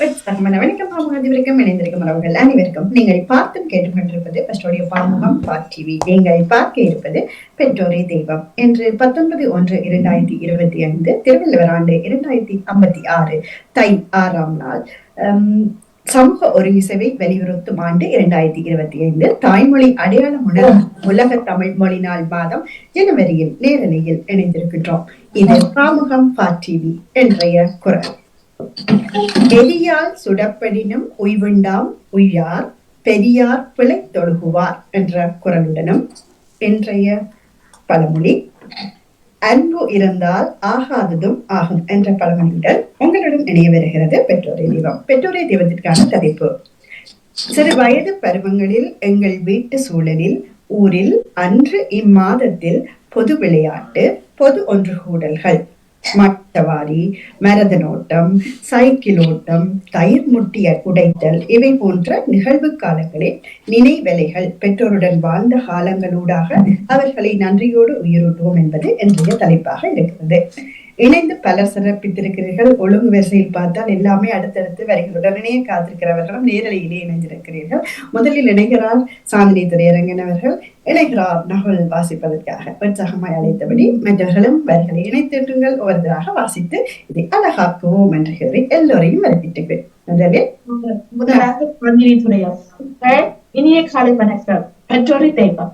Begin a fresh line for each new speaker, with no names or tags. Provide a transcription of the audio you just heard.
வணக்கம். பாமுகத்திற்கும் இணைந்திருக்கும் உறவுகள் அனைவருக்கும் நீங்கள் பார்த்தும் கேட்டுக்கொண்டிருப்பது பாமுகம் பார் டிவி. நீங்கள் பார்க்க இருப்பது பெற்றோரே தெய்வம். என்று பத்தொன்பது ஒன்று இரண்டாயிரத்தி இருபத்தி ஐந்து திருவள்ளுவர் ஆண்டு இரண்டாயிரத்தி ஐம்பத்தி ஆறு தை ஆறாம் நாள். ஹம், சமூக ஒருங்கிசைவை வலியுறுத்தும் ஆண்டு இரண்டாயிரத்தி இருபத்தி ஐந்து தாய்மொழி அடையாளம் உணர் உலக தமிழ் மொழி நாள் மாதம் ஜனவரியில் நேரலையில் இணைந்திருக்கின்றோம். இது பாமுகம் பா டிவி என்றைய குரல். எரியால் சுடப்படினும் உய்வுண்டாம் உய்யார் பெரியார் பிழை தொழுகுவார் என்ற குரலுடனும் இன்றைய பழமொழி. அன்பு இருந்தால் ஆகாததும் ஆகும் என்ற பழமொழியுடன் உங்களுடன் இணைய வருகிறது பெற்றோரை தெய்வம். பெற்றோரை தெய்வத்திற்கான தலைப்பு. சிறு வயது பருவங்களில் எங்கள் வீட்டு சூழலில் ஊரில் அன்று இம்மாதத்தில் பொது விளையாட்டு பொது ஒன்று கூடல்கள். மட்டவாரி மரதனோட்டம் சைக்கிள் ஓட்டம் தயிர் முட்டிய உடைத்தல் இவை போன்ற நிகழ்வு காலங்களில் நினைவலைகள் பெற்றோருடன் வாழ்ந்த காலங்களூடாக அவர்களை நன்றியோடு உயிரூட்டுவோம் என்பது இன்றைய தலைப்பாக இருக்கிறது. இணைந்து பலர் சிறப்பித்திருக்கிறீர்கள். ஒழுங்கு வரிசையில் பார்த்தால் எல்லாமே அடுத்தடுத்து வருகிறோம் உடனே காத்திருக்கிறவர்களும் நேரலையிலே இணைந்திருக்கிறீர்கள். முதலில் இணைகிறார் சாந்தினி துரையரங்கன் அவர்கள். இணைகிறார் நகல் வாசிப்பதற்காக உற்சாகமாய் அழைத்தபடி மற்றவர்களும் வரிகளை இணைத்திட்டுங்கள் ஒவ்வொருவராக வாசித்து இதை அழகாக்குவோம் என்று கூறி எல்லோரையும் வரப்பிட்டுக்கிறேன் முதலில்
முதலாக இனிய காலை வணக்கம். பெற்றோரை தெய்வம்.